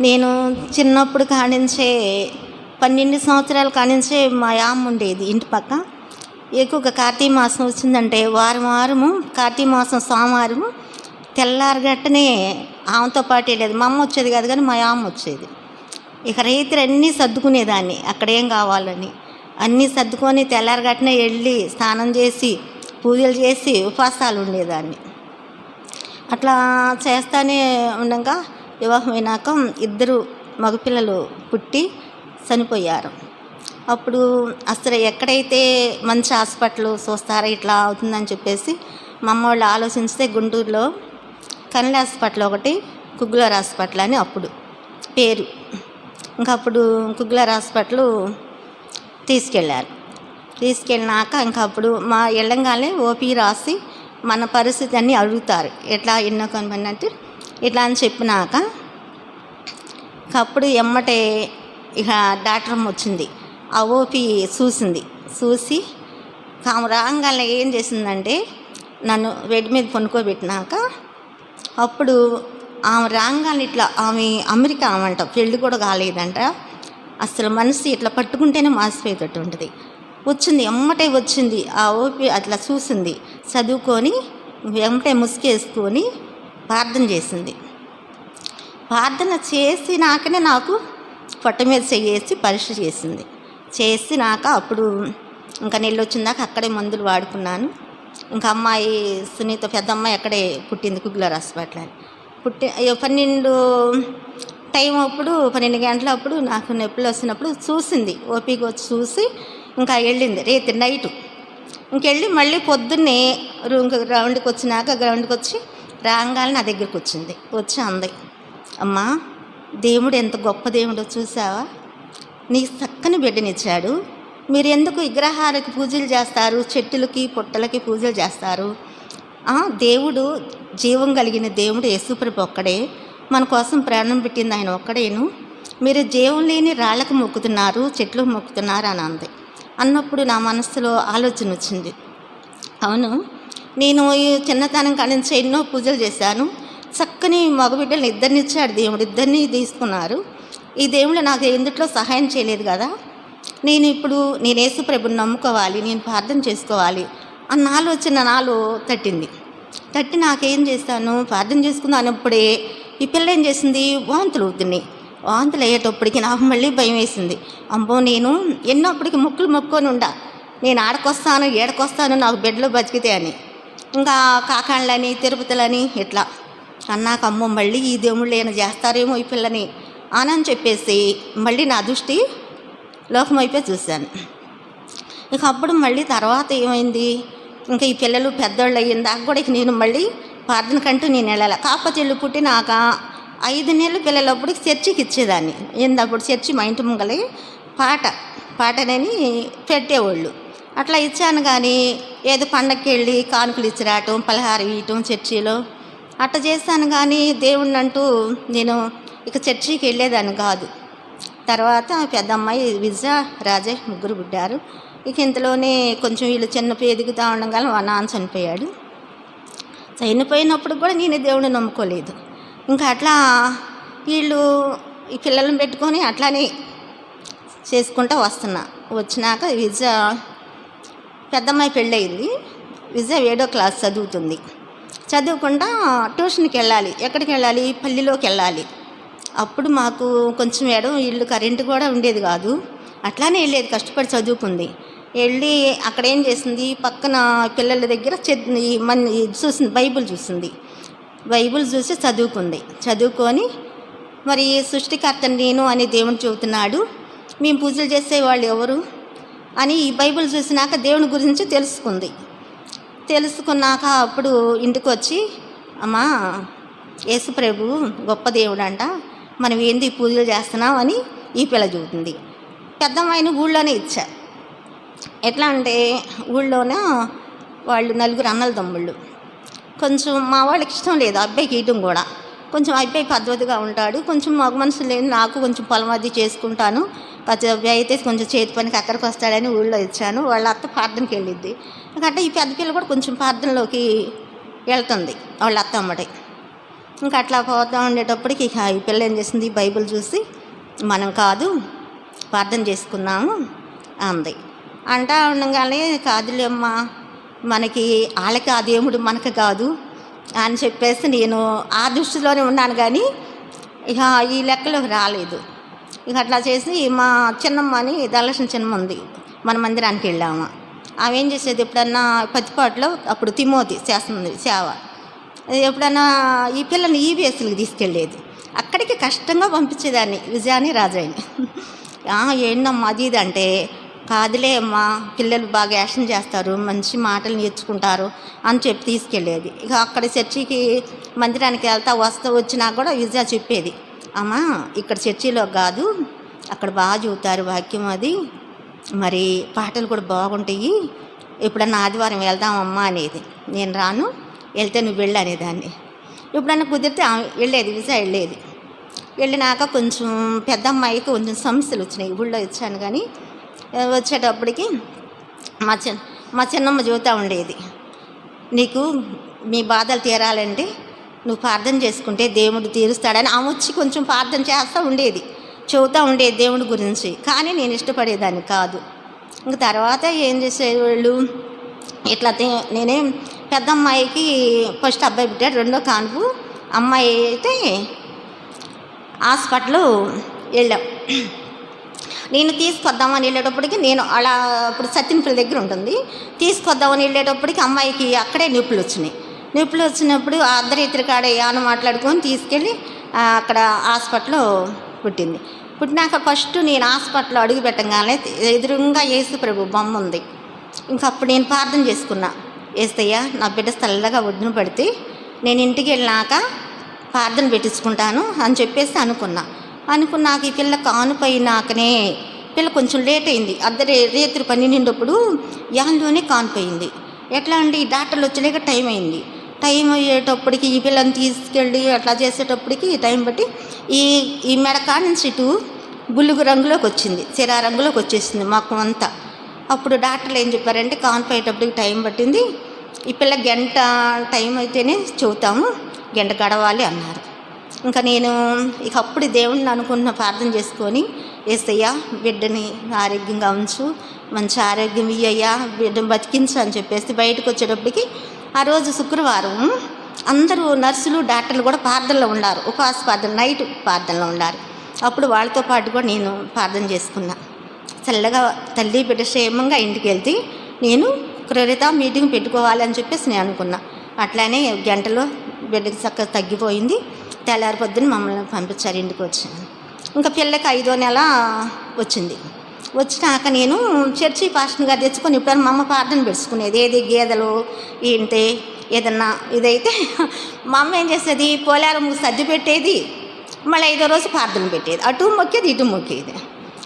నేను చిన్నప్పుడు కానించే పన్నెండు సంవత్సరాల కానించే మా యామ్మ ఉండేది ఇంటి పక్క. ఎక్కువగా కార్తీక మాసం వచ్చిందంటే వారం వారము కార్తీక మాసం సోమవారము తెల్లారగట్టనే ఆమెతో పాటు వెళ్ళేది. మా అమ్మ వచ్చేది కాదు కానీ మా అమ్మ వచ్చేది. ఇక రైతులు అన్నీ సర్దుకునేదాన్ని. అక్కడ ఏం కావాలని. అన్నీ సర్దుకొని తెల్లారగట్టనే వెళ్ళి స్నానం చేసి పూజలు చేసి ఉపవాసాలు ఉండేదాన్ని. అట్లా చేస్తానే ఉండగా వివాహమైనాక ఇద్దరు మగపిల్లలు పుట్టి చనిపోయారు. అప్పుడు అసలు ఎక్కడైతే మంచి హాస్పిటల్ చూస్తారో ఇట్లా అవుతుందని చెప్పేసి మా అమ్మ వాళ్ళు ఆలోచిస్తే గుంటూరులో కన్ల హాస్పిటల్ ఒకటి కుగ్గులర్ హాస్పిటల్ అని అప్పుడు పేరు. ఇంకా అప్పుడు కుగ్గులర్ హాస్పిటల్ తీసుకెళ్ళారు. తీసుకెళ్ళినాక ఇంకా అప్పుడు మా వెళ్ళంగానే ఓపీ రాసి మన పరిస్థితి అన్నీ అడుగుతారు. ఎట్లా ఎన్నో కొనమని అంటే ఇట్లా అని చెప్పినాక అప్పుడు ఎమ్మటే ఇక డాక్టర్ వచ్చింది. ఆ ఓపి చూసింది. చూసి ఆమె రాగానే ఏం చేసిందంటే నన్ను బెడ్ మీద పనుకోబెట్టినాక అప్పుడు ఆమె రాగానే ఇట్లా ఆమె అమెరికా ఆమంట పెళ్ళి కూడా కాలేదంట. అసలు మనసు ఇట్లా పట్టుకుంటేనే మాసిపోయేటట్టు ఉంటుంది. వచ్చింది ఎమ్మటే వచ్చింది. ఆ ఓపి అట్లా చూసింది. చదువుకొని వెంటనే ముసుకేసుకొని ప్రార్థన చేసింది. ప్రార్థన చేసినాకనే నాకు పొట్ట మీద చేసి పరీక్ష చేసింది. చేసినాక అప్పుడు ఇంకా నెల్లు వచ్చిందాక అక్కడే మందులు వాడుకున్నాను. ఇంకా అమ్మాయి సునీత పెద్ద అమ్మాయి అక్కడే పుట్టింది కుగ్గులర్ హాస్పిటల్ అని. పుట్టి పన్నెండు టైం అప్పుడు పన్నెండు గంటల అప్పుడు నాకు నొప్పులు వచ్చినప్పుడు చూసింది. ఓపిక వచ్చి చూసి ఇంకా వెళ్ళింది. రేతి నైటు ఇంకెళ్ళి మళ్ళీ పొద్దున్నే రూమ్ గ్రౌండ్కి వచ్చినాక గ్రౌండ్కి వచ్చి రాగానే నా దగ్గరికి వచ్చింది. వచ్చి అంది అమ్మా దేవుడు ఎంత గొప్ప దేవుడో చూసావా నీకు చక్కని బిడ్డనిచ్చాడు. మీరు ఎందుకు విగ్రహాలకి పూజలు చేస్తారు? చెట్టులకి పుట్టలకి పూజలు చేస్తారు? దేవుడు జీవం కలిగిన దేవుడు యేసుప్రభు ఒక్కడే. మన కోసం ప్రాణం పెట్టింది ఆయన ఒక్కడేను. మీరు జీవం లేని రాళ్ళకు మొక్కుతున్నారు చెట్లకు మొక్కుతున్నారు అని అంది. అన్నప్పుడు నా మనసులో ఆలోచన వచ్చింది. అవును నేను ఈ చిన్నతనం కాడి నుంచి ఎన్నో పూజలు చేశాను. చక్కని మగబిడ్డలు ఇద్దరిని ఇచ్చాడు దేవుడు. ఇద్దరిని తీసుకున్నారు. ఈ దేవుడు నాకు ఎందుట్లో సహాయం చేయలేదు కదా? నేను ఇప్పుడు నేను యేసు ప్రభుని నమ్ముకోవాలి నేను ప్రార్థన చేసుకోవాలి అన్న ఆలోచన నాలో తట్టింది. తట్టి నాకేం చేస్తాను? ప్రార్థన చేసుకుందాం అన్నప్పుడే ఈ పిల్ల ఏం చేసింది? వాంతులు అవుతున్నాయి వాంతులు అయ్యేటప్పటికి నాకు మళ్ళీ భయం వేసింది. అమ్మో నేను ఎన్నోప్పటికి ముక్కులు మొక్కుకొని ఉండా. నేను ఆడకొస్తాను ఏడకొస్తాను నాకు బెడ్లో బతికితే అని. ఇంకా కాకాళ్ళని తిరుపతులని ఇట్లా. అన్నాక అమ్మ మళ్ళీ ఈ దేవుళ్ళు ఏమైనా చేస్తారేమో ఈ పిల్లని అని చెప్పేసి మళ్ళీ నా దృష్టి లోకమైపోయి చూశాను. ఇక అప్పుడు మళ్ళీ తర్వాత ఏమైంది? ఇంకా ఈ పిల్లలు పెద్దోళ్ళు అయ్యిన దాకా కూడా ఇక నేను మళ్ళీ ప్రార్థన కంటూ నేను వెళ్ళాలి. కాకపోతే ఇల్లు పుట్టినాక ఐదు నెలలు పిల్లలప్పుడు చర్చికి ఇచ్చేదాన్ని. ఏందప్పుడు చర్చి మా ఇంటి ముంగలి పాట. పాటనని పెట్టేవాళ్ళు. అట్లా ఇచ్చాను కానీ ఏదో పండగకి వెళ్ళి కానుకలు ఇచ్చిరాటం పలహారం ఇవ్వటం చర్చిలో అట్లా చేశాను కానీ దేవుణ్ణి అంటూ నేను ఇక చర్చికి వెళ్ళేదాన్ని కాదు. తర్వాత పెద్ద అమ్మాయి విజయ రాజే ముగ్గురు పుట్టారు. ఇక ఇంతలోనే కొంచెం వీళ్ళు చిన్న ఎదుగుతూ ఉండగా మా నాన్న చనిపోయాడు. చనిపోయినప్పుడు కూడా నేను దేవుడిని నమ్ముకోలేదు. ఇంకా అట్లా వీళ్ళు ఈ పిల్లలను పెట్టుకొని అట్లానే చేసుకుంటూ వస్తున్నా. వచ్చినాక విజయ పెద్దమ్మాయి పెళ్ళయింది. విజయ ఏడో క్లాస్ చదువుతుంది. చదువుకుండా ట్యూషన్కి వెళ్ళాలి. ఎక్కడికి వెళ్ళాలి? పల్లిలోకి వెళ్ళాలి. అప్పుడు మాకు కొంచెం ఎడం ఇల్లు కరెంటు కూడా ఉండేది కాదు. అట్లానే వెళ్ళేది. కష్టపడి చదువుకుంది. వెళ్ళి అక్కడ ఏం చేసింది? పక్కన పిల్లల దగ్గర మన చూసింది బైబిల్ చూసింది. బైబిల్ చూసి చదువుకుంది. చదువుకొని మరి సృష్టికర్త నేను అని దేవుడు చెబుతున్నాడు. మేము పూజలు చేసేవాళ్ళు ఎవరు? అని ఈ బైబిల్ చూసినాక దేవుని గురించి తెలుసుకుంది. తెలుసుకున్నాక అప్పుడు ఇంటికి వచ్చి అమ్మా యేసుప్రభు గొప్ప గొప్ప దేవుడంట మనం ఏంది పూజలు చేస్తున్నాం? అని ఈ పిల్ల చూపుతుంది పెద్దమ్మాయిని ఊళ్ళోనే ఇచ్చా. ఎట్లా అంటే ఊళ్ళోన వాళ్ళు నలుగురు అన్నల తమ్ముళ్ళు. కొంచెం మా వాళ్ళకి ఇష్టం లేదు అబ్బాయికి ఇయటం కూడా. కొంచెం అబ్బాయి పద్ధతిగా ఉంటాడు కొంచెం మగ మనుషులు లేదు నాకు కొంచెం పొలం అది చేసుకుంటాను కొంచెం అయితే కొంచెం చేతి పనికి అక్కడికి వస్తాడని ఊళ్ళో ఇచ్చాను. వాళ్ళ అత్త ప్రార్థనకి వెళ్ళిద్ది. ఎందుకంటే ఈ పెద్ద పిల్ల కూడా కొంచెం ప్రార్థనలోకి వెళ్తుంది వాళ్ళ అత్త అమ్మడి ఇంకా అట్లా పోతా ఉండేటప్పటికి ఇక ఈ పిల్ల ఏం చేసింది? బైబిల్ చూసి మనం కాదు ప్రార్థన చేసుకున్నాము అంది. అంటా ఉండగానే కాదులేమ్మా మనకి వాళ్ళకి ఆ దేవుడు మనకు కాదు అని చెప్పేసి నేను ఆ దృష్టిలోనే ఉన్నాను కానీ ఇక ఈ లెక్కలోకి రాలేదు. ఇక అట్లా చేసి మా చిన్నమ్మ అని దళసిన చిన్నమ్మ ఉంది. మన మందిరానికి వెళ్ళాము. ఆమె ఏం చేసేది? ఎప్పుడన్నా పత్తిపాటులో అప్పుడు తిమోతి చేస్తుంది సేవ. ఎప్పుడన్నా ఈ పిల్లని ఈబీఎస్లకు తీసుకెళ్ళేది. అక్కడికి కష్టంగా పంపించేదాన్ని విజయాన్ని రాజాయిని ఏంటమ్మా అది ఇది అంటే కాదులే అమ్మా పిల్లలు బాగా యాక్షన్ చేస్తారు మంచి మాటలు నేర్చుకుంటారు అని చెప్పి తీసుకెళ్ళేది. ఇక అక్కడ చర్చికి మందిరానికి వెళ్తా వస్తూ వచ్చినా కూడా విజయ చెప్పేది. అమ్మా ఇక్కడ చర్చిలో కాదు అక్కడ బాగా చూతారు వాక్యం అది. మరి పాటలు కూడా బాగుంటాయి. ఎప్పుడన్నా ఆదివారం వెళ్దామమ్మా అనేది. నేను రాను వెళ్తే నువ్వు వెళ్ళు అనేదాన్ని. ఎప్పుడన్నా కుదిరితే వెళ్ళేది విజయ వెళ్ళేది. వెళ్ళినాక కొంచెం పెద్ద అమ్మాయికి కొంచెం సమస్యలు వచ్చినాయి ఊళ్ళో ఇచ్చాను కానీ వచ్చేటప్పటికి మా చిన్న మా చిన్నమ్మ చూతూ ఉండేది. నీకు మీ బాధలు తీరాలంటే నువ్వు ప్రార్థన చేసుకుంటే దేవుడు తీరుస్తాడని ఆమె వచ్చి కొంచెం ప్రార్థన చేస్తూ ఉండేది చెబుతూ ఉండేది దేవుడి గురించి. కానీ నేను ఇష్టపడేదాన్ని కాదు. ఇంక తర్వాత ఏం చేసేవాళ్ళు ఇట్లా నేనే నేనేం పెద్ద అమ్మాయికి ఫస్ట్ అబ్బాయి పుట్టాడు రెండో కాన్పు. అమ్మాయి అయితే హాస్పిటల్ వెళ్ళాం. నేను తీసుకొద్దామని వెళ్ళేటప్పటికి నేను అలా ఇప్పుడు సత్యనపల్లి దగ్గర ఉంటుంది. తీసుకొద్దామని వెళ్ళేటప్పటికి అమ్మాయికి అక్కడే నొప్పులు వచ్చినాయి. నొప్పులు వచ్చినప్పుడు ఆ అర్ధరాత్రి కాడ ఏమైనా మాట్లాడుకొని తీసుకెళ్ళి అక్కడ హాస్పిటల్లో పుట్టింది. పుట్టినాక ఫస్ట్ నేను హాస్పిటల్లో అడుగు పెట్టగానే ఎదురుగా యేసు ప్రభు బొమ్మ ఉంది. ఇంకా అప్పుడు నేను ప్రార్థన చేసుకున్నా. ఏస్తయ్యా నా బిడ్డ చల్లగా ఒడ్డున పడితే నేను ఇంటికి వెళ్ళినాక ప్రార్థన పెట్టించుకుంటాను అని చెప్పేసి అనుకున్నా. అనుకున్నాక ఈ పిల్ల కానుపోయినాకనే పిల్ల కొంచెం లేట్ అయింది. అద్దరే రేత్రి పన్నెండింటప్పుడు యాన్లోనే కానిపోయింది ఎట్లా అంటే ఈ డాక్టర్లు వచ్చలేక టైం అయింది. టైం అయ్యేటప్పటికి ఈ పిల్లని తీసుకెళ్ళి అట్లా చేసేటప్పటికి టైం బట్టి ఈ ఈ మెడకా నుంచి ఇటు బులుగు రంగులోకి వచ్చింది సిరా రంగులోకి వచ్చేసింది మాకు అంతా. అప్పుడు డాక్టర్లు ఏం చెప్పారంటే కాన్పోయేటప్పటికి టైం పట్టింది ఈ పిల్ల గంట టైం అయితేనే చెబుతాము గంట గడవాలి అన్నారు. ఇంకా నేను ఇక అప్పుడు దేవుణ్ణి అనుకున్న ప్రార్థన చేసుకొని ఏసయ్యా బిడ్డని ఆరోగ్యంగా ఉంచు మంచి ఆరోగ్యం ఇయ్యయ్యా బిడ్డను బతికించు అని చెప్పేసి బయటకు వచ్చేటప్పటికి ఆ రోజు శుక్రవారం అందరూ నర్సులు డాక్టర్లు కూడా ప్రార్థనలో ఉన్నారు. ఉపవాస ప్రార్థన నైట్ ప్రార్థనలో ఉన్నారు. అప్పుడు వాళ్ళతో పాటు కూడా నేను ప్రార్థన చేసుకున్నా. చల్లగా తల్లి బిడ్డ క్షేమంగా ఇంటికి వెళ్తే నేను క్రరిత మీటింగ్ పెట్టుకోవాలి అని చెప్పేసి నేను అనుకున్నా. అట్లానే గంటలో బిడ్డకి చక్కగా తగ్గిపోయింది. తెల్లారి పొద్దున్న మమ్మల్ని పంపించారు ఇంటికి వచ్చాను ఇంకా పిల్లకి ఐదో నెల వచ్చింది. వచ్చినాక నేను చర్చి పాస్టర్గా తెచ్చుకొని ఇప్పుడు మా అమ్మ ప్రార్థన పెట్టుకునేది. ఏది గేదెలు ఏంటి ఏదన్నా ఇదైతే మా అమ్మ ఏం చేసేది? పోలారం సర్ది పెట్టేది. మళ్ళీ ఐదో రోజు ప్రార్థన పెట్టేది. అటు మొక్కేది ఇటు మొక్కేది.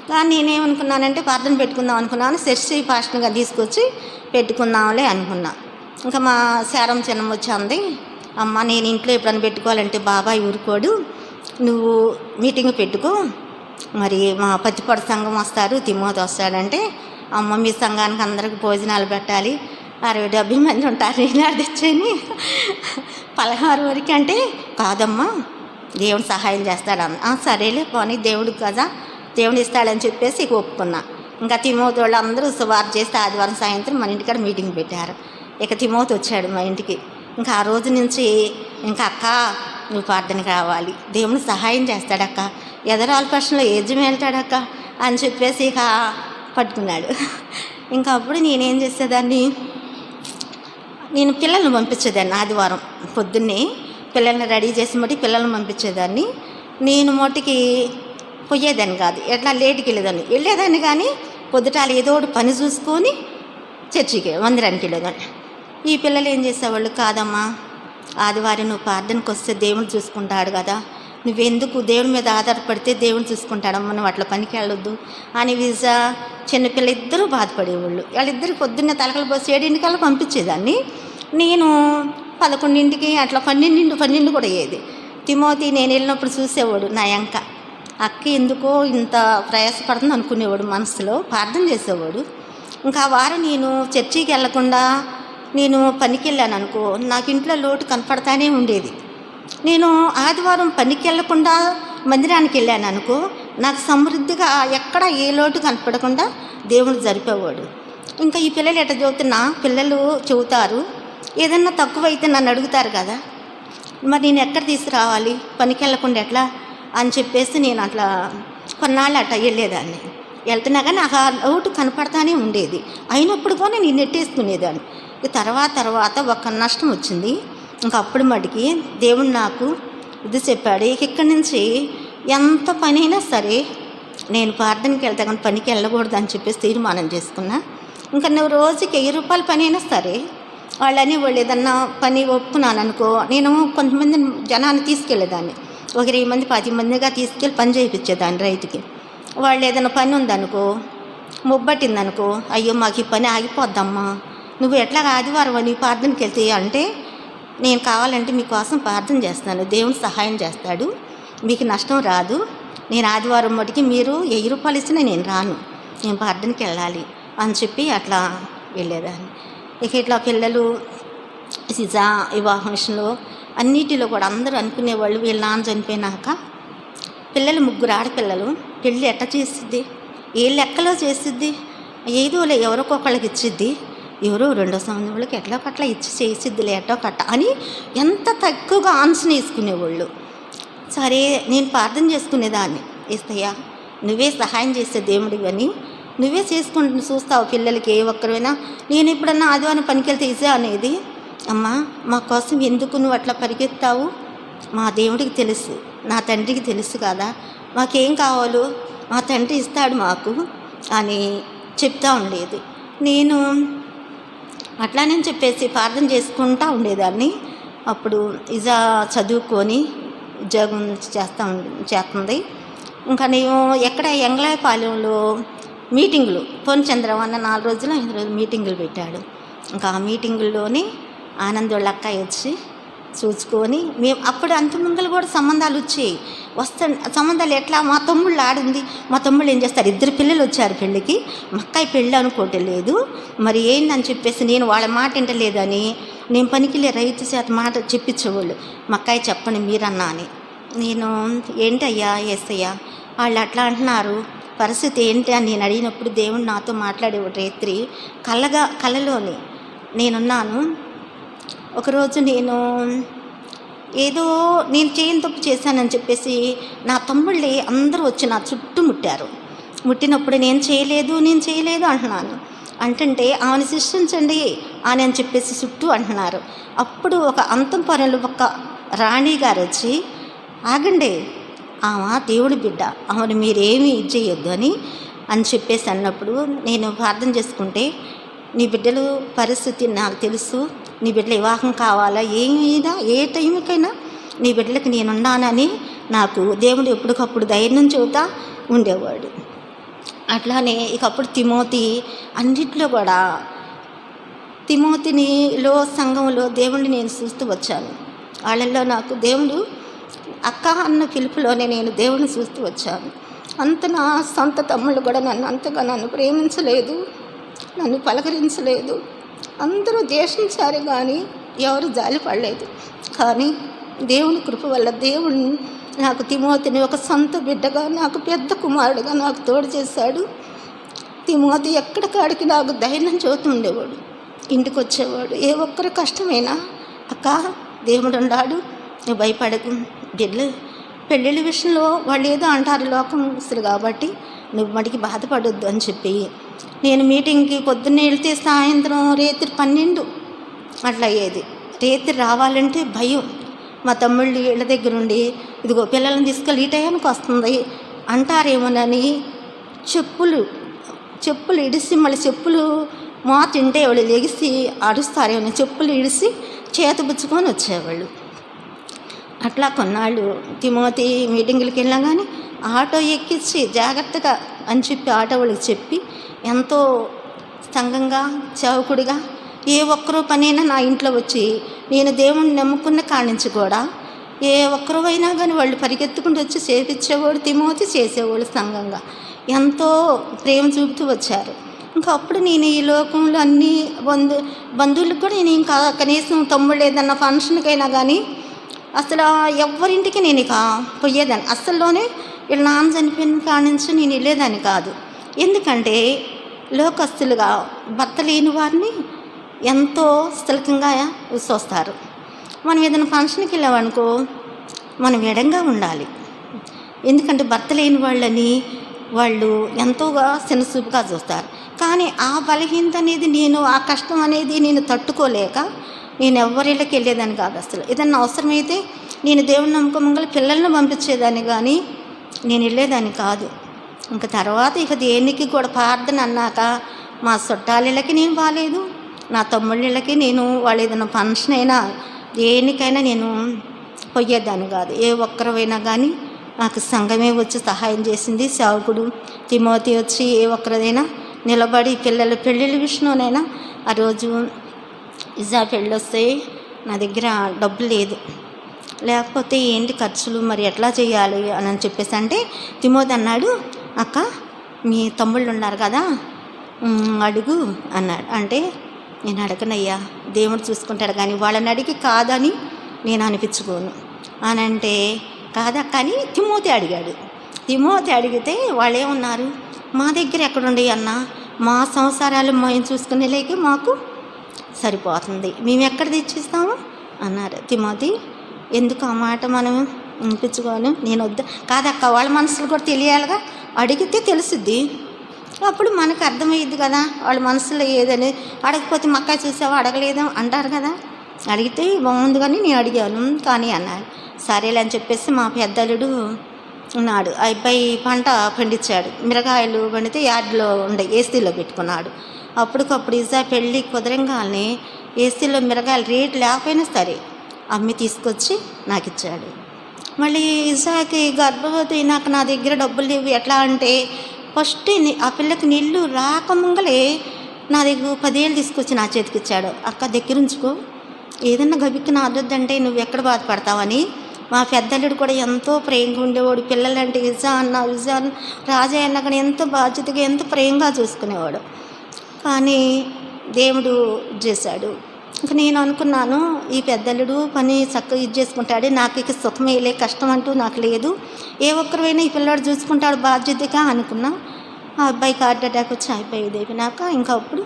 కానీ నేనేమనుకున్నానంటే ప్రార్థన పెట్టుకుందాం అనుకున్నాను. చర్చి పాస్టర్గా తీసుకొచ్చి పెట్టుకుందాంలే అనుకున్నా. ఇంకా మా శారం చిన్నమ్మ వచ్చి అంది అమ్మ నేను ఇంట్లో ఎప్పుడైనా పెట్టుకోవాలంటే బాబాయ్ ఊరుకోడు. నువ్వు మీటింగ్ పెట్టుకో. మరి మా పత్తిపాడు సంఘం వస్తారు తిమ్మోతి వస్తాడంటే అమ్మ మీ సంఘానికి అందరికి భోజనాలు పెట్టాలి. అరవై డెబ్బై మంది ఉంటారు ఈనాడు తెచ్చని పలహారు వరకు అంటే కాదమ్మా దేవుడు సహాయం చేస్తాడు అన్న. సరేలే పోనీ దేవుడు కదా దేవుడు ఇస్తాడని చెప్పేసి ఒప్పుకున్నా. ఇంకా తిమోతి వాళ్ళు అందరూ సువార్ చేస్తే ఆదివారం సాయంత్రం మన ఇంటికాడ మీటింగ్ పెట్టారు. ఇక తిమోతి వచ్చాడు మా ఇంటికి. ఇంకా ఆ రోజు నుంచి ఇంకా అక్క నువ్వు ప్రార్థనకు రావాలి దేవుని సహాయం చేస్తాడక్క. ఎదరాల ప్రశ్నలో ఏజ్యం వెళ్తాడక్క అని చెప్పేసి ఇక పట్టుకున్నాడు. ఇంకా అప్పుడు నేనేం చేసేదాన్ని? నేను పిల్లల్ని పంపించేదాన్ని ఆదివారం పొద్దున్నే. పిల్లల్ని రెడీ చేసి మట్టి పిల్లల్ని పంపించేదాన్ని. నేను మొట్టికి పోయేదాన్ని కాదు. ఎట్లా లేట్కి వెళ్ళేదాన్ని? వెళ్ళేదాన్ని కానీ పొద్దుటాలు ఏదో ఒకటి పని చూసుకొని చర్చికి మందిరానికి వెళ్ళేదాన్ని. ఈ పిల్లలు ఏం చేసేవాళ్ళు? కాదమ్మా. ఆదివారం నువ్వు ప్రార్థనకు వస్తే దేవుడు చూసుకుంటాడు కదా. నువ్వెందుకు దేవుడి మీద ఆధారపడితే దేవుడు చూసుకుంటాడమ్మా నువ్వు అట్లా పనికి వెళ్ళొద్దు. అని వీసా చిన్నపిల్ల ఇద్దరూ బాధపడేవాళ్ళు. వాళ్ళిద్దరు పొద్దున్నే తలకలు పోసి ఏడింటికల్లా పంపించేదాన్ని. నేను పదకొండింటికి అట్లా పన్నెండింటి పన్నెండు కూడా అయ్యేది. తిమోతి నేను వెళ్ళినప్పుడు చూసేవాడు నా ఎంక అక్క ఎందుకో ఇంత ప్రయాసపడుతుంది అనుకునేవాడు మనసులో ప్రార్థన చేసేవాడు. ఇంకా ఆ వారం నేను చర్చికి వెళ్ళకుండా నేను పనికి వెళ్ళాను అనుకో నాకు ఇంట్లో లోటు కనపడతానే ఉండేది. నేను ఆదివారం పనికి వెళ్ళకుండా మందిరానికి వెళ్ళాను అనుకో నాకు సమృద్ధిగా ఎక్కడ ఏ లోటు కనపడకుండా దేవుడు జరిపేవాడు. ఇంకా ఈ పిల్లలు ఎట్లా చదువుతున్నా? పిల్లలు చెబుతారు ఏదన్నా తక్కువైతే నన్ను అడుగుతారు కదా మరి నేను ఎక్కడ తీసుకురావాలి? పనికి వెళ్ళకుండా ఎట్లా? అని చెప్పేసి నేను అట్లా కొన్నాళ్ళు అట్లా వెళ్ళేదాన్ని. వెళ్తున్నా కానీ నాకు ఆ లోటు కనపడతానే ఉండేది. అయినప్పుడు కూడా నేను నెట్టేసుకునేదాన్ని. తర్వాత తర్వాత ఒక నష్టం వచ్చింది. ఇంకా అప్పుడు మటుకి దేవుడు నాకు ఇది చెప్పాడు ఇక ఇక్కడి నుంచి ఎంత పనైనా సరే నేను ప్రార్థనకి వెళ్తా కానీ పనికి వెళ్ళకూడదు అని చెప్పేసి తీర్మానం చేసుకున్నా. ఇంకా నువ్వు రోజుకి వెయ్యి రూపాయల పని అయినా సరే వాళ్ళని వాళ్ళు ఏదన్నా పని ఒప్పుకున్నాను అనుకో నేను కొంతమంది జనాన్ని తీసుకెళ్ళేదాన్ని. ఒక ఇరవై మంది పది మందిగా తీసుకెళ్ళి పని చేయించేదాన్ని రైతుకి. వాళ్ళు ఏదైనా పని ఉందనుకో ముబ్బట్టిందనుకో అయ్యో మాకు ఈ పని ఆగిపోద్దమ్మా నువ్వు ఎట్లా ఆదివారం అని ప్రార్థనకి వెళ్తే అంటే నేను కావాలంటే మీకోసం ప్రార్థన చేస్తాను. దేవుని సహాయం చేస్తాడు. మీకు నష్టం రాదు. నేను ఆదివారం మటుకి మీరు వెయ్యి రూపాయలు ఇచ్చినా నేను రాను. నేను ప్రార్థనకి వెళ్ళాలి అని చెప్పి అట్లా వెళ్ళేదాన్ని. ఇక ఇట్లా పిల్లలు సిజా వివాహం విషయంలో అన్నిటిలో కూడా అందరూ అనుకునేవాళ్ళు వీళ్ళ నాన్న చనిపోయినాక పిల్లలు ముగ్గురు ఆడపిల్లలు పెళ్ళి ఎట్ట చేసిద్ది? ఏ లెక్కలో చేసిద్ది? ఏదోలే ఎవరికొకళ్ళకి ఇచ్చిద్ది? ఎవరో రెండో సంవత్సరం వాళ్ళకి ఎట్లా పట్ల ఇచ్చి చేసిద్దిలే ఎట్టో కట్ట అని ఎంత తక్కువగా ఆన్సర్ వేసుకునేవాళ్ళు. సరే నేను ప్రార్థన చేసుకునేదాన్ని. ఇస్తయ్యా నువ్వే సహాయం చేసే దేవుడివి అని. నువ్వే చేసుకుంటు చూస్తావు పిల్లలకి ఏ ఒక్కరైనా నేను ఎప్పుడన్నా ఆదివారం పనికి వెళ్తే ఇసే అనేది. అమ్మా మా కోసం ఎందుకు నువ్వు అట్లా పరిగెత్తావు? మా దేవుడికి తెలుసు నా తండ్రికి తెలుసు కదా. మాకేం కావాలో మా తండ్రి ఇస్తాడు మాకు అని చెప్తా ఉండేది. నేను అట్లానే చెప్పేసి ప్రార్థన చేసుకుంటా ఉండేదాన్ని. అప్పుడు ఇజా చదువుకొని ఉద్యోగం చేస్తా చేస్తుంది. ఇంకా నేను ఎక్కడ ఎంగళాయపాలెంలో మీటింగులు పూర్ణచంద్రం అన్న నాలుగు రోజులు ఐదు రోజులు మీటింగులు పెట్టాడు. ఇంకా ఆ మీటింగుల్లోనే ఆనంద్ వాళ్ళ వచ్చి చూసుకొని మేము అప్పుడు అంత కూడా సంబంధాలు వచ్చాయి వస్తా సంబంధాలు ఎట్లా? మా తమ్ముళ్ళు ఆడింది. మా తమ్ముళ్ళు ఏం చేస్తారు? ఇద్దరు పిల్లలు వచ్చారు పెళ్ళికి. మా అక్కాయి పెళ్ళి అనుకోవటం లేదు. మరి ఏందని చెప్పేసి నేను వాళ్ళ మాట వింటలేదని నేను పనికిలే రైతు చేత మాట చెప్పించేవాళ్ళు. మా అక్కాయి చెప్పండి మీరన్నా అని. నేను ఏంటయ్యా? ఏసయ్యా? వాళ్ళు అట్లా అంటున్నారు. పరిస్థితి ఏంటి అని నేను అడిగినప్పుడు దేవుడు నాతో మాట్లాడేవాడు రేత్రి. కళ్ళగా కళ్ళలోని నేనున్నాను. ఒకరోజు నేను ఏదో నేను చేయని తప్పు చేశానని చెప్పేసి నా తమ్ముళ్ళే అందరూ వచ్చి నా చుట్టూ ముట్టారు. ముట్టినప్పుడు నేను చేయలేదు నేను చేయలేదు అంటున్నాను. అంటుంటే ఆమెను శిక్షించండి అని అని చెప్పేసి చుట్టూ అంటున్నారు. అప్పుడు ఒక అంతంపురంలో ఒక రాణి గారు వచ్చి ఆగండి ఆమె దేవుడి బిడ్డ ఆమెను మీరేమీ ఇది చేయొద్దు అని అని చెప్పేసి అన్నప్పుడు నేను ప్రార్థన చేసుకుంటే నీ బిడ్డలు పరిస్థితి నాకు తెలుసు నీ బిడ్డల వివాహం కావాలా? ఏమైనా? ఏ టైంకైనా నీ బిడ్డలకు నేనున్నానని నాకు దేవుడు ఎప్పటికప్పుడు ధైర్యం చూతా ఉండేవాడు. అట్లానే ఇకప్పుడు తిమోతి అన్నిట్లో కూడా తిమోతినిలో సంఘంలో దేవుణ్ణి నేను చూస్తూ వచ్చాను. వాళ్ళల్లో నాకు దేవుడు అక్క అన్న పిలుపులోనే నేను దేవుడిని చూస్తూ వచ్చాను. అంత నా సొంత తమ్ముళ్ళు కూడా నన్ను అంతగా నన్ను ప్రేమించలేదు నన్ను పలకరించలేదు. అందరూ దేశించారు కానీ ఎవరు జాలి పడలేదు. కానీ దేవుని కృప వల్ల దేవుడు నాకు తిమోతిని ఒక సొంత బిడ్డగా నాకు పెద్ద కుమారుడుగా నాకు తోడు చేశాడు. తిమోతి ఎక్కడికాడికి నాకు ధైర్యం చూతుండేవాడు ఇంటికి వచ్చేవాడు. ఏ ఒక్కరి కష్టమైనా అక్క దేవుడు ఉన్నాడు నువ్వు భయపడకు. బిడ్డలు పెళ్ళిళ్ళ విషయంలో వాళ్ళు ఏదో అంటారు లోకం ఇస్తారు కాబట్టి నువ్వు మటుకి బాధపడొద్దు అని చెప్పి నేను మీటింగ్కి పొద్దున్నే వెళ్తే సాయంత్రం రేత్రి పన్నెండు అట్లా అయ్యేది. రేత్రి రావాలంటే భయం. మా తమ్ముళ్ళు వీళ్ళ దగ్గర ఉండి ఇదిగో పిల్లల్ని తీసుకెళ్ళి ఈ టైంకి వస్తుంది అంటారేమోనని చెప్పులు చెప్పులు ఇడిసి మళ్ళీ చెప్పులు మా తింటే వాళ్ళు లెగిసి అరుస్తారేమో చెప్పులు ఇడిసి చేతపుచ్చుకొని వచ్చేవాళ్ళు. అట్లా కొన్నాళ్ళు. తిమోతి మీటింగులకి వెళ్ళా కానీ ఆటో ఎక్కించి జాగ్రత్తగా అని చెప్పి ఆటో వాళ్ళకి చెప్పి ఎంతో సంఘంగా చౌకుడిగా ఏ ఒక్కరూ పనైనా నా ఇంట్లో వచ్చి నేను దేవుణ్ణి నమ్ముకున్న కానించి కూడా ఏ ఒక్కరు అయినా కానీ వాళ్ళు పరిగెత్తుకుంటూ వచ్చి చేపించేవాడు తిమోతి చేసేవాళ్ళు సంఘంగా ఎంతో ప్రేమ చూపుతూ వచ్చారు. ఇంకా అప్పుడు నేను ఈ లోకంలో అన్ని బంధు బంధువులకు కూడా నేను ఇంకా కనీసం తమ్ముళ్ళు ఏదన్నా ఫంక్షన్కైనా కానీ అసలు ఎవరింటికి నేను ఇక పోయేదాన్ని. అస్సల్లోనే వీళ్ళ నాన్న చనిపోయిన కాడి నుంచి నేను వెళ్ళేదాన్ని కాదు. ఎందుకంటే లోకస్తులుగా భర్త లేని వారిని ఎంతో స్థిలకంగా చూస్తారు మనం ఏదైనా ఫంక్షన్కి వెళ్ళామనుకో మనం ఎడంగా ఉండాలి. ఎందుకంటే భర్త లేని వాళ్ళని వాళ్ళు ఎంతోగా చిన్నచూపుగా చూస్తారు. కానీ ఆ బలహీనత అనేది నేను ఆ కష్టం అనేది నేను తట్టుకోలేక నేను ఎవరిళ్ళకి వెళ్ళేదాన్ని కాదు అసలు. ఏదన్నా అవసరమైతే నేను దేవుని నమ్మకం పిల్లల్ని పంపించేదాన్ని కానీ నేను వెళ్ళేదాన్ని కాదు. ఇంకా తర్వాత ఇక దేనికి కూడా ప్రార్థన అన్నాక మా చుట్టాలిళ్ళకి నేను బాగాలేదు నా తమ్ముళ్ళకి నేను వాళ్ళు ఏదైనా ఫంక్షన్ అయినా దేనికైనా నేను పోయేదాన్ని కాదు. ఏ ఒక్కరైనా కానీ నాకు సంఘమే వచ్చి సహాయం చేసింది. సేవకుడు తిమోతి వచ్చి ఏ ఒక్కరిదైనా నిలబడి పిల్లల పెళ్ళిళ్ళ విషయంలోనైనా ఆ రోజు ఇజా పెళ్ళి వస్తే నా దగ్గర డబ్బు లేదు. లేకపోతే ఏంటి ఖర్చులు? మరి ఎట్లా చేయాలి? అని చెప్పేసి అంటే తిమోతి అన్నాడు అక్క మీ తమ్ముళ్ళు ఉన్నారు కదా అడుగు అన్నాడు అంటే నేను అడగనయ్యా దేవుడు చూసుకుంటాడు కానీ వాళ్ళని అడిగి కాదని నేను అనిపించుకోను. అని అంటే కాదక్క అని తిమోతి అడిగాడు. తిమోతి అడిగితే వాళ్ళు ఏమన్నారు మా దగ్గర ఎక్కడుండే అన్న? మా సంసారాలు మేము చూసుకునేలేకే మాకు సరిపోతుంది. మేము ఎక్కడ తెచ్చిస్తాము? అన్నారు తిమోతి ఎందుకు ఆ మాట మనం వినిపించుకోను? నేను వద్దు కాదక్క వాళ్ళ మనసులు కూడా తెలియాలిగా. అడిగితే తెలుసుద్ది. అప్పుడు మనకు అర్థమయ్యిద్ది కదా వాళ్ళ మనసులో ఏదని అడగకపోతే మక్క చూసావా అడగలేదు అంటారు కదా. అడిగితే బాగుంది కానీ నేను అడిగాను కానీ అన్నాడు సరేలే అని చెప్పేసి మా పెద్దలుడు ఉన్నాడు. అబ్బాయి పంట పండించాడు. మిరగాయలు పండితే యార్డ్లో ఉండే ఏసీలో పెట్టుకున్నాడు. అప్పటికప్పుడు ఇజా పెళ్ళి కుదరంగానే ఏసీలో మిరకాయలు రేటు లేకపోయినా సరే అమ్మి తీసుకొచ్చి నాకు ఇచ్చాడు మళ్ళీ ఇసాకి గర్భవతి నాకు నా దగ్గర డబ్బులు లేవు. ఎట్లా అంటే ఫస్ట్ ఆ పిల్లకి నీళ్ళు రాకముంగలే నా దగ్గర పదేళ్ళు తీసుకొచ్చి నా చేతికి ఇచ్చాడు. అక్క దగ్గర ఉంచుకో. ఏదన్నా గబిక్కి నా అదొద్దంటే నువ్వు ఎక్కడ బాధపడతావని. మా పెద్దల్లుడు కూడా ఎంతో ప్రేమగా ఉండేవాడు. పిల్లలంటే ఇజా అన్న ఇజా అన్న రాజా అన్న కానీ ఎంతో బాధ్యతగా ఎంతో ప్రేమగా చూసుకునేవాడు. కానీ దేవుడు చేశాడు. ఇంక నేను అనుకున్నాను ఈ పెద్దలుడు పని చక్కగా ఇది చేసుకుంటాడు నాకు ఇక సుఖమేలే కష్టం అంటూ నాకు లేదు. ఏ ఒక్కరైనా ఈ పిల్లాడు చూసుకుంటాడు బాధ్యతగా అనుకున్నా ఆ అబ్బాయికి హార్ట్ అటాక్ వచ్చి అయిపోయేది అయిపోయినాక ఇంకా అప్పుడు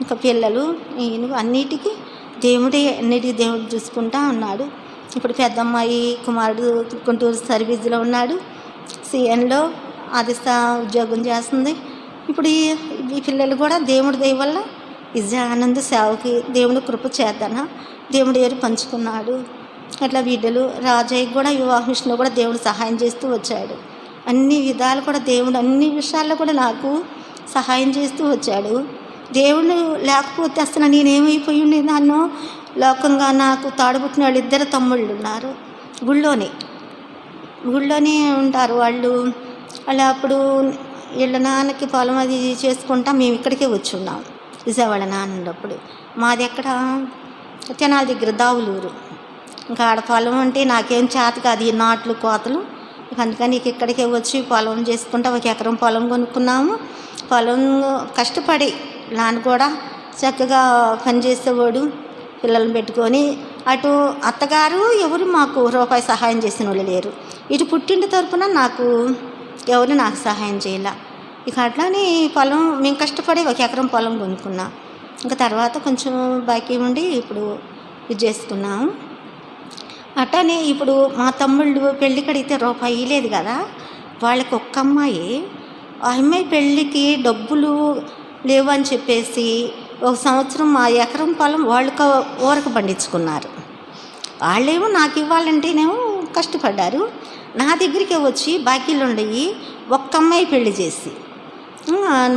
ఇంకా పిల్లలు నేను అన్నిటికీ దేవుడే అన్నిటికీ దేవుడు చూసుకుంటా ఉన్నాడు. ఇప్పుడు పెద్దమ్మాయి కుమారుడు గుంటూరు సర్వీస్లో ఉన్నాడు. సిఎన్లో ఆదిస్త ఉద్యోగం చేస్తుంది. ఇప్పుడు ఈ ఈ పిల్లలు కూడా దేవుడి దయ వల్ల విజయానంద ఆనంద సేవకి దేవుడు కృప చేద్దాన దేవుడు ఏరు పంచుకున్నాడు. అట్లా బిడ్డలు రాజయ్య కూడా వివాహ విషయంలో కూడా దేవుడు సహాయం చేస్తూ వచ్చాడు. అన్ని విధాలు కూడా దేవుడు అన్ని విషయాల్లో కూడా నాకు సహాయం చేస్తూ వచ్చాడు. దేవుడు లేకపోతే అసలు నేనేమైపోయి ఉండేదాన్నో? లోకంగా నాకు తాడుపుట్టిన వాళ్ళు ఇద్దరు తమ్ముళ్ళు ఉన్నారు. గుళ్ళోనే. గుళ్ళోనే ఉంటారు వాళ్ళు. వాళ్ళు అప్పుడు వీళ్ళ నాన్నకి పొలం అది చేసుకుంటా మేము ఇక్కడికే వచ్చి ఉన్నాము విజయవాడ నాన్న ఉన్నప్పుడు. మాది ఎక్కడ? తెనాల దగ్గర దావులూరు. ఇంకా ఆడ పొలం అంటే నాకేం చేత కాదు ఈ నాట్లు కోతలు. అందుకని ఇక్కడికే వచ్చి పొలం చేసుకుంటా ఒక ఎకరం పొలం కొనుక్కున్నాము. పొలం కష్టపడి నాన్న కూడా చక్కగా పని చేసేవాడు. పిల్లల్ని పెట్టుకొని అటు అత్తగారు ఎవరు మాకు రూపాయి సహాయం చేసిన వాళ్ళు లేరు. ఇటు పుట్టింటి తరపున నాకు ఎవరు నాకు సహాయం చేయాల. ఇక అట్లానే పొలం మేము కష్టపడి ఒక ఎకరం పొలం కొనుక్కున్నాం. ఇంకా తర్వాత కొంచెం బాకీ ఉండి ఇప్పుడు ఇది చేసుకున్నాము అట్లానే ఇప్పుడు మా తమ్ముళ్ళు పెళ్ళికి అడిగితే రూపాయి లేదు కదా వాళ్ళకి ఒక్క అమ్మాయి ఆ అమ్మాయి పెళ్ళికి డబ్బులు లేవు అని చెప్పేసి ఒక సంవత్సరం మా ఎకరం పొలం వాళ్ళకు ఊరకు పండించుకున్నారు. వాళ్ళేమో నాకు ఇవ్వాలంటేనేమో కష్టపడ్డారు. నా దగ్గరికి వచ్చి బాకీలు ఉండయి ఒక్క అమ్మాయి పెళ్ళి చేసి.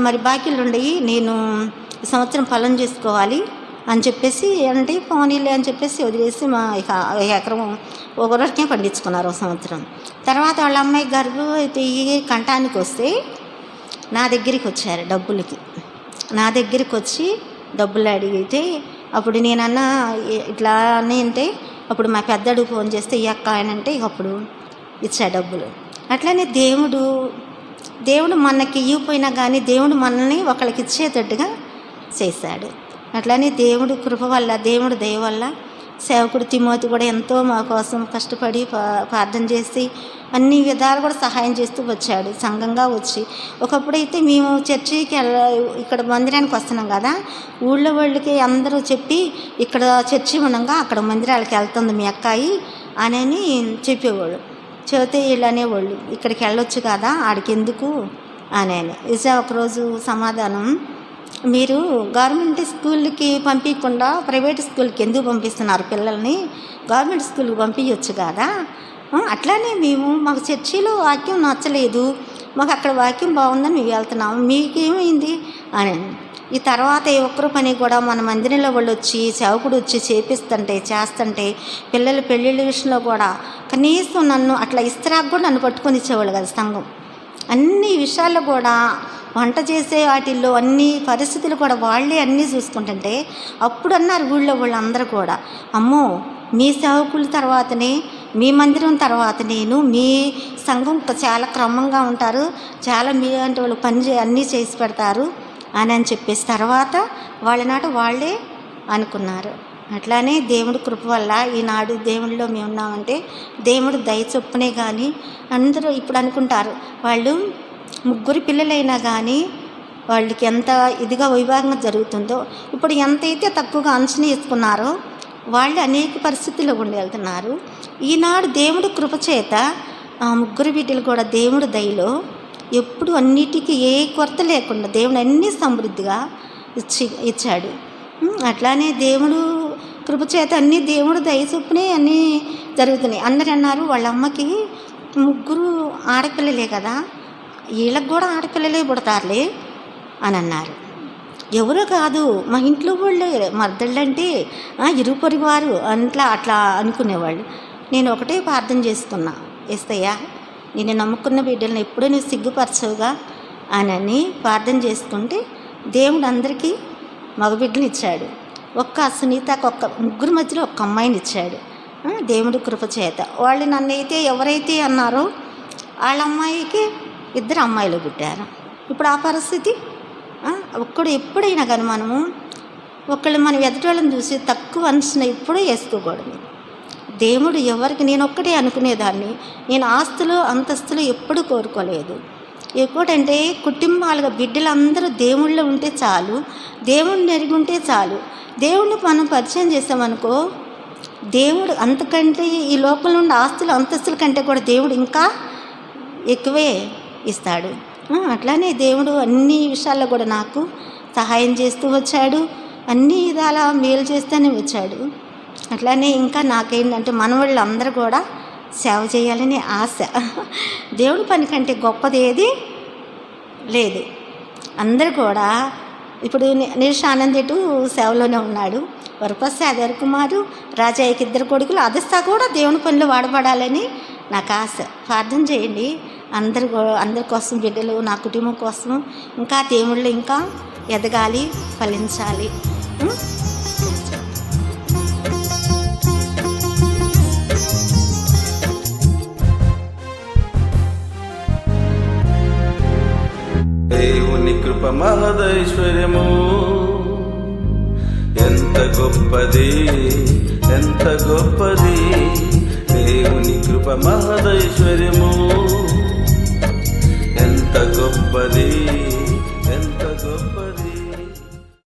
మరి బాకీలు ఉండయి నేను సంవత్సరం ఫలం చేసుకోవాలి అని చెప్పేసి అంటే పోనీలే అని చెప్పేసి వదిలేసి మా ఎకరం ఒకరికే పండించుకున్నారు ఒక సంవత్సరం. తర్వాత వాళ్ళ అమ్మాయి గారు అయితే ఈ కంటానికి వస్తే నా దగ్గరికి వచ్చారు డబ్బులకి. నా దగ్గరికి వచ్చి డబ్బులు అడిగితే అప్పుడు నేనన్నా ఇట్లా అని అంటే అప్పుడు మా పెద్దడు ఫోన్ చేస్తే ఈ అక్క ఆయన అంటే ఇక అప్పుడు ఇచ్చా డబ్బులు. అట్లనే దేవుడు దేవుడు మనకి ఇవ్వపోయినా కానీ దేవుడు మనల్ని ఒకళ్ళకి ఇచ్చేటట్టుగా చేశాడు. అట్లనే దేవుడు కృప వల్ల దేవుడు దయ వల్ల సేవకుడు తిమోతి కూడా ఎంతో మా కోసం కష్టపడి ప్రార్థన చేసి అన్ని విధాలు కూడా సహాయం చేస్తూ వచ్చాడు సంఘంగా వచ్చి. ఒకప్పుడైతే మేము చర్చికి వెళ్ళ ఇక్కడ మందిరానికి వస్తున్నాం కదా ఊళ్ళో వాళ్ళకి అందరూ చెప్పి ఇక్కడ చర్చి ఉండగా అక్కడ మందిరాలకి వెళ్తుంది మీ అక్కాయి అని చెప్పేవాళ్ళు. చెబితే వీళ్ళు అనేవాళ్ళు ఇక్కడికి వెళ్ళొచ్చు కదా ఆడికెందుకు? అనే అని. ఒకరోజు సమాధానం మీరు గవర్నమెంట్ స్కూల్కి పంపించకుండా ప్రైవేట్ స్కూల్కి ఎందుకు పంపిస్తున్నారు పిల్లల్ని? గవర్నమెంట్ స్కూల్కి పంపించవచ్చు కదా. అట్లానే మేము మాకు చర్చిలో వాక్యం నచ్చలేదు మాకు అక్కడ వాక్యం బాగుందని మేము వెళ్తున్నాము మీకేమైంది? అని. ఈ తర్వాత ఏ ఒక్కరు పని కూడా మన మందిరంలో వాళ్ళు వచ్చి సేవకుడు వచ్చి చేపిస్తుంటే చేస్తుంటే పిల్లల పెళ్ళిళ్ళ విషయంలో కూడా కనీసం నన్ను అట్లా ఇస్త్రాకు కూడా నన్ను పట్టుకొని ఇచ్చేవాళ్ళు కదా సంఘం. అన్ని విషయాల్లో కూడా వంట చేసే వాటిల్లో అన్ని పరిస్థితులు కూడా వాళ్ళే అన్నీ చూసుకుంటుంటే అప్పుడు అన్నారు ఊళ్ళో వాళ్ళందరూ కూడా అమ్మో మీ సేవకుల తర్వాతనే మీ మందిరం తర్వాత నేను మీ సంఘం చాలా క్రమంగా ఉంటారు చాలా మీ అంటే వాళ్ళు పని అన్నీ చేసి పెడతారు అని అని చెప్పేసి తర్వాత వాళ్ళ నాట వాళ్ళే అనుకున్నారు. అట్లానే దేవుడి కృప వల్ల ఈనాడు దేవుడిలో మేము ఉన్నామంటే దేవుడు దయ చొప్పునే కానీ అందరూ ఇప్పుడు అనుకుంటారు. వాళ్ళు ముగ్గురు పిల్లలైనా కానీ వాళ్ళకి ఎంత ఇదిగా వైభాగంగా జరుగుతుందో ఇప్పుడు ఎంతైతే తక్కువగా అంచనా వేసుకున్నారో వాళ్ళు అనేక పరిస్థితుల్లో ఉండి వెళ్తున్నారు. ఈనాడు దేవుడు కృప చేత ఆ ముగ్గురు బిడ్డలు కూడా దేవుడు దయలో ఎప్పుడు అన్నిటికీ ఏ కొరత లేకుండా దేవుడు అన్నీ సమృద్ధిగా ఇచ్చి ఇచ్చాడు. అట్లానే దేవుడు కృపచేత అన్నీ దేవుడు దయచొప్పునే అన్నీ జరుగుతున్నాయి. అందరు అన్నారు వాళ్ళ అమ్మకి ముగ్గురు ఆడపిల్లలే కదా వీళ్ళకి కూడా ఆడపిల్లలే పుడతారులే అని అన్నారు. ఎవరో కాదు మా ఇంట్లో వాళ్ళే. మర్దళ్ళంటే ఇరు పొరుగు వారు అట్లా అట్లా అనుకునేవాళ్ళు. నేను ఒకటే ప్రార్థన చేస్తున్నా ఏస్తయ్యా. నేను నమ్ముకున్న బిడ్డలను ఎప్పుడూ నువ్వు సిగ్గుపరచవుగా అని ప్రార్థన చేసుకుంటే దేవుడు అందరికీ మగబిడ్డని ఇచ్చాడు. ఒక్క సునీతకు ఒక్క ముగ్గురు మధ్యలో ఒక్క అమ్మాయిని ఇచ్చాడు. దేవుడి కృప చేత. వాళ్ళు నన్ను అయితే ఎవరైతే అన్నారో వాళ్ళ అమ్మాయికి ఇద్దరు అమ్మాయిలు పుట్టారు. ఇప్పుడు ఆ పరిస్థితి? ఒక్కడు ఎప్పుడైనా కానీ మనము ఒకళ్ళు మనం ఎదుటోళ్ళని చూసి తక్కువ అంచనా ఎప్పుడూ వేసుకోకూడదు. దేవుడు ఎవరికి నేను ఒక్కటే అనుకునేదాన్ని. నేను ఆస్తులు అంతస్తులు ఎప్పుడు కోరుకోలేదు. ఎప్పుడంటే కుటుంబాలుగా బిడ్డలందరూ దేవుళ్ళు ఉంటే చాలు. దేవుడిని ఎరిగి ఉంటే చాలు. దేవుడిని మనం పరిచయం చేసామనుకో దేవుడు అంతకంటే ఈ లోపల నుండి ఆస్తులు అంతస్తుల కంటే కూడా దేవుడు ఇంకా ఎక్కువే ఇస్తాడు. అట్లానే దేవుడు అన్ని విషయాల్లో కూడా నాకు సహాయం చేస్తూ వచ్చాడు. అన్ని విధాల మేలు చేస్తూనే వచ్చాడు. అట్లానే ఇంకా నాకేంటంటే మనవాళ్ళు అందరూ కూడా సేవ చేయాలని ఆశ. దేవుడి పని కంటే గొప్పది ఏది లేదు. అందరూ కూడా ఇప్పుడు నీష్ ఆనంద్ ఎటు సేవలోనే ఉన్నాడు. వరపస్సి అదర్ కుమారు రాజాయ్యకి ఇద్దరు కొడుకులు అదస్తా కూడా దేవుని పనులు వాడబడాలని నాకు ఆశ. ప్రార్థన చేయండి. అందరు అందరి కోసం బిడ్డలు నా కుటుంబం కోసం ఇంకా దేవుళ్ళు ఇంకా ఎదగాలి ఫలించాలి. కృప మహదైశ్వర్యము. ఎంత గొప్పది ఎంత గొప్పది దేవుని కృప మహదైశ్వర్యము. ఎంత గొప్పది ఎంత గొప్ప